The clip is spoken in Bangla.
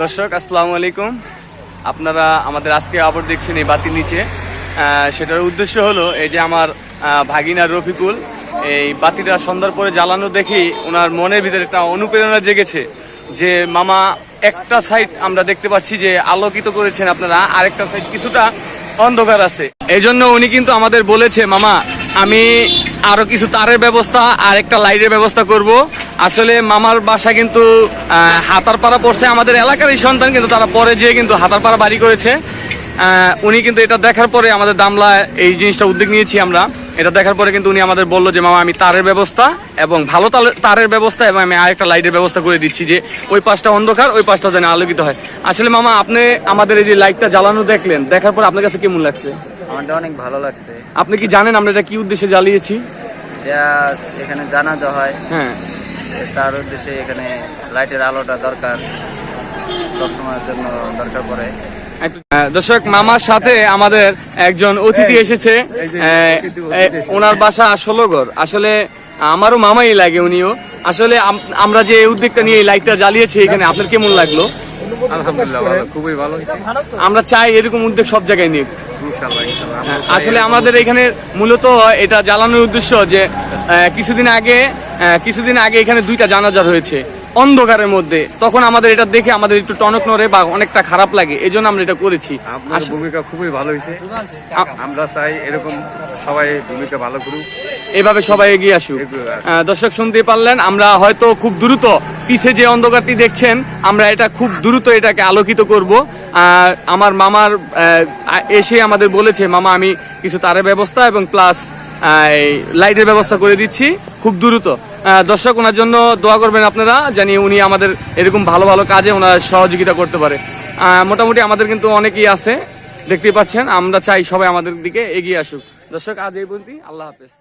দর্শক, আসসালামু আলাইকুম। আপনারা আমাদের আজকে আবার দেখছেন এই বাতির নিচে। সেটার উদ্দেশ্য হলো এই যে আমার ভাগিনা রফিকুল। এই বাতিটা সন্ধ্যার পরে জ্বালানো দেখেই ওনার মনের ভিতরে একটা অনুপ্রেরণা জেগেছে যে মামা, একটা সাইড আমরা দেখতে পাচ্ছি যে আলোকিত করেছেন আপনারা, আরেকটা সাইড কিছুটা অন্ধকার আছে। এই জন্য উনি কিন্তু আমাদের বলেছে, মামা আমি আরও কিছু তারের ব্যবস্থা আর একটা লাইটের ব্যবস্থা করব। আসলে মামার বাসা কিন্তু হাতারপাড়া পড়ছে আমাদের এলাকারই সন্তান, কিন্তু তারা পরে যেয়ে কিন্তু হাতারপাড়া বাড়ি করেছে। উনি কিন্তু এটা দেখার পরে আমাদের দামলা এই জিনিসটা উদ্যোগ নিয়েছি আমরা। এটা দেখার পরে কিন্তু উনি আমাদের বলল যে, মামা, আমি তারের ব্যবস্থা এবং ভালো তারের ব্যবস্থা এবং আমি আরেকটা লাইটের ব্যবস্থা করে দিচ্ছি যে, ওই পাশটা অন্ধকার, ওই পাশটা যেন আলোকিত হয়। আসলে মামা, আপনি আমাদের এই যে লাইটটা জ্বালানো দেখলেন, দেখার পর আপনার কাছে কেমন লাগছে? আমারটা অনেক ভালো লাগছে। আপনি কি জানেন আমরা এটা কি উদ্দেশ্যে জ্বালিয়েছি? যা এখানে জানাজা হয়। হ্যাঁ। তার উদ্দেশ্যে এখানে লাইটের আলোটা দরকার সবসময়ের জন্য দরকার পড়ে। দর্শক মামার সাথে আমাদের একজন অতিথি এসেছে। ওনার বাসা ষোলোগড়। আসলে আমারও মামাই লাগে উনিও। আসলে আমরা যে উদ্যোগটা নিয়ে এই লাইটটা জ্বালিয়েছি এখানে আপনার কেমন লাগল? আলহামদুলিল্লাহ ভালো খুবই ভালো আমরা চাই এরকম উদ্যোগ সব জায়গায় নিক। ইনশাল্লাহ হ্যাঁ, আসলে আমাদের এখানে মূলত এটা জ্বালানোর উদ্দেশ্য যে আহ, কিছুদিন আগে আহ, কিছুদিন আগে এখানে দুইটা জানাজার হয়েছে। অন্ধকারের মধ্যে। তখন আমাদের এটা দেখে আমাদের একটু টনক নড়ে বা অনেকটা খারাপ লাগে এই জন্য আমরা এটা করেছি। আপনার ভূমিকা খুবই ভালো হয়েছে। আমরা চাই এরকম সবাই ভূমিকা ভালো করুক। এভাবে সবাই এগিয়ে আসুক। দর্শক শুনতে পারলেন আমরা হয়তো খুব দ্রুত পিছে যে অন্ধকারটি দেখছেন আমরা এটা খুব দ্রুত এটাকে আলোকিত করব। আমার মামার এসে আমাদের বলেছে মামা আমি কিছু তারের ব্যবস্থা এবং প্লাস লাইটের ব্যবস্থা করে দিচ্ছি খুব দ্রুত। দর্শক, ওনার জন্য দোয়া করবেন আপনারা জানি উনি আমাদের এরকম ভালো ভালো কাজে ওনার সহযোগিতা করতে পারে। মোটামুটি আমাদের কিন্তু অনেকেই আছে, দেখতেই পাচ্ছেন, আমরা চাই সবাই আমাদের দিকে এগিয়ে আসুক। দর্শক, আজ এই পর্যন্তই, আল্লাহ হাফেজ।